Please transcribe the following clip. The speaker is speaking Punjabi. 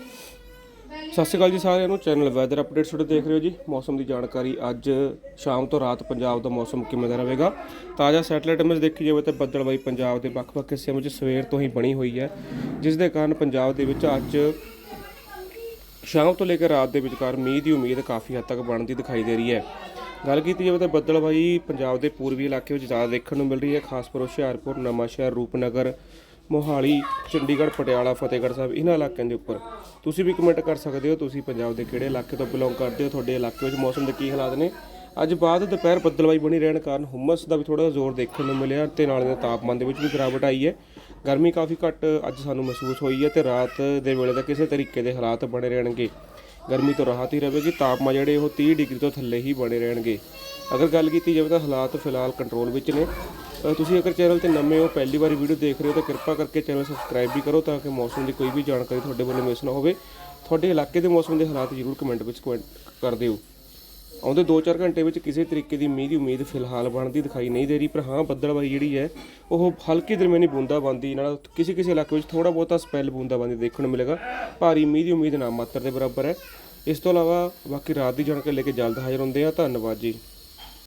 ਸਤਿ ਸ਼੍ਰੀ ਅਕਾਲ ਜੀ ਸਾਰਿਆਂ ਨੂੰ ਚੈਨਲ ਵੈਦਰ ਅਪਡੇਟ ਤੁਹਾਡੇ ਦੇਖ ਰਹੇ ਹੋ ਜੀ। ਮੌਸਮ ਦੀ ਜਾਣਕਾਰੀ ਅੱਜ ਸ਼ਾਮ ਤੋਂ ਰਾਤ ਪੰਜਾਬ ਦਾ ਮੌਸਮ ਕਿਵੇਂ ਦਾ ਰਹੇਗਾ? ਤਾਜ਼ਾ ਸੈਟਲਾਈਟ ਇਮੇਜ ਦੇਖੀ ਜਾਵੇ ਤਾਂ ਬੱਦਲਬਾਈ ਪੰਜਾਬ ਦੇ ਵੱਖ-ਵੱਖ ਹਿੱਸਿਆਂ ਵਿੱਚ ਸਵੇਰ ਤੋਂ ਹੀ ਬਣੀ ਹੋਈ ਹੈ, ਜਿਸ ਦੇ ਕਾਰਨ ਪੰਜਾਬ ਦੇ ਵਿੱਚ ਅੱਜ ਸ਼ਾਮ ਤੋਂ ਲੈ ਕੇ ਰਾਤ ਦੇ ਵਿਚਕਾਰ ਮੀਂਹ ਦੀ ਉਮੀਦ ਕਾਫੀ ਹੱਦ ਤੱਕ ਬਣਦੀ ਦਿਖਾਈ ਦੇ ਰਹੀ ਹੈ। ਗੱਲ ਕੀਤੀ ਜਾਵੇ ਤਾਂ ਬੱਦਲਬਾਈ ਪੰਜਾਬ ਦੇ ਪੂਰਬੀ ਇਲਾਕੇ ਵਿੱਚ ਜ਼ਿਆਦਾ ਦੇਖਣ ਨੂੰ ਮਿਲ ਰਹੀ ਹੈ, ਖਾਸ ਕਰ ਹੁਸ਼ਿਆਰਪੁਰ, ਨਵਾਂਸ਼ਹਿਰ, ਰੂਪਨਗਰ ਮੋਹਾਲੀ, ਚੰਡੀਗੜ੍ਹ, ਪਟਿਆਲਾ, ਫਤਿਹਗੜ੍ਹ ਸਾਹਿਬ, ਇਹਨਾਂ ਇਲਾਕਿਆਂ ਦੇ ਉੱਪਰ। ਤੁਸੀਂ ਵੀ ਕਮੈਂਟ ਕਰ ਸਕਦੇ ਹੋ, ਤੁਸੀਂ ਪੰਜਾਬ ਦੇ ਕਿਹੜੇ ਇਲਾਕੇ ਤੋਂ ਬਿਲੋਂਗ ਕਰਦੇ ਹੋ, ਤੁਹਾਡੇ ਇਲਾਕੇ ਵਿੱਚ ਮੌਸਮ ਦੇ ਕੀ ਹਾਲਾਤ ਨੇ? ਅੱਜ ਬਾਅਦ ਦੁਪਹਿਰ ਬੱਦਲਵਾਈ ਬਣੀ ਰਹਿਣ ਕਾਰਨ ਹੁਮਸ ਦਾ ਵੀ ਥੋੜਾ ਜਿਹਾ ਜ਼ੋਰ ਦੇਖਣ ਨੂੰ ਮਿਲਿਆ ਤੇ ਨਾਲ ਦੇ ਤਾਪਮਾਨ ਦੇ ਵਿੱਚ ਵੀ ਗਿਰਾਵਟ ਆਈ ਹੈ। ਗਰਮੀ ਕਾਫੀ ਘੱਟ ਅੱਜ ਸਾਨੂੰ ਮਹਿਸੂਸ ਹੋਈ ਹੈ ਤੇ ਰਾਤ ਦੇ ਵੇਲੇ ਦਾ ਕਿਸੇ ਤਰੀਕੇ ਦੇ ਹਾਲਾਤ ਬਣੇ ਰਹਿਣਗੇ। ਗਰਮੀ ਤੋਂ ਰਾਹਤ ਹੀ ਰਹੇਗੀ ਤਾਪਮਾਨ ਜਿਹੜੇ ਉਹ 30 ਡਿਗਰੀ ਤੋਂ ਥੱਲੇ ਹੀ ਬਣੇ ਰਹਿਣਗੇ। ਅਗਰ ਗੱਲ ਕੀਤੀ ਜਾਵੇ ਤਾਂ ਹਾਲਾਤ ਫਿਲਹਾਲ ਕੰਟਰੋਲ ਵਿੱਚ ਨੇ। ਤੁਸੀਂ ਅਗਰ ਚੈਨਲ ਤੇ ਨਵੇਂ ਹੋ, ਪਹਿਲੀ ਵਾਰੀ ਵੀਡੀਓ ਦੇਖ ਰਹੇ ਹੋ, ਤਾਂ ਕਿਰਪਾ ਕਰਕੇ ਚੈਨਲ ਸਬਸਕ੍ਰਾਈਬ ਵੀ ਕਰੋ ਤਾਂ ਕਿ ਮੌਸਮ ਦੀ ਕੋਈ ਵੀ ਜਾਣਕਾਰੀ ਤੁਹਾਡੇ ਵੱਲੋਂ ਮਿਸ ਨਾ ਹੋਵੇ। ਤੁਹਾਡੇ ਇਲਾਕੇ ਦੇ ਮੌਸਮ ਦੇ ਹਾਲਾਤ ਜ਼ਰੂਰ ਕਮੈਂਟ ਵਿੱਚ ਕਮੈਂਟ ਕਰ ਦਿਓ। ਆਉਂਦੇ 2-4 ਘੰਟੇ ਵਿੱਚ ਕਿਸੇ ਤਰੀਕੇ ਦੀ ਮੀਂਹ ਦੀ ਉਮੀਦ ਫਿਲਹਾਲ ਬਣਦੀ ਦਿਖਾਈ ਨਹੀਂ ਦੇ ਰਹੀ, ਪਰ ਹਾਂ ਬੱਦਲਬਾਈ ਜਿਹੜੀ ਹੈ, ਉਹ ਹਲਕੀ ਦਰਮਿਆਨੀ ਬੂੰਦਾਬਾਂਦੀ ਨਾਲ ਕਿਸੇ ਕਿਸੇ ਇਲਾਕੇ ਵਿੱਚ ਥੋੜਾ ਬਹੁਤਾ ਸਪੈਲ ਬੂੰਦਾਬਾਂਦੀ ਦੇਖਣ ਨੂੰ ਮਿਲੇਗਾ। ਭਾਰੀ ਮੀਂਹ ਦੀ ਉਮੀਦ ਨਾ ਮਾਤਰ ਦੇ ਬਰਾਬਰ ਹੈ। ਇਸ ਤੋਂ ਇਲਾਵਾ ਬਾਕੀ ਰਾਤ ਦੀ ਜਾਣਕਾਰੀ ਲੈ ਕੇ ਜਲਦ ਹਾਜ਼ਰ ਹੁੰਦੇ ਆ ਧੰਨਵਾਦ ਜੀ।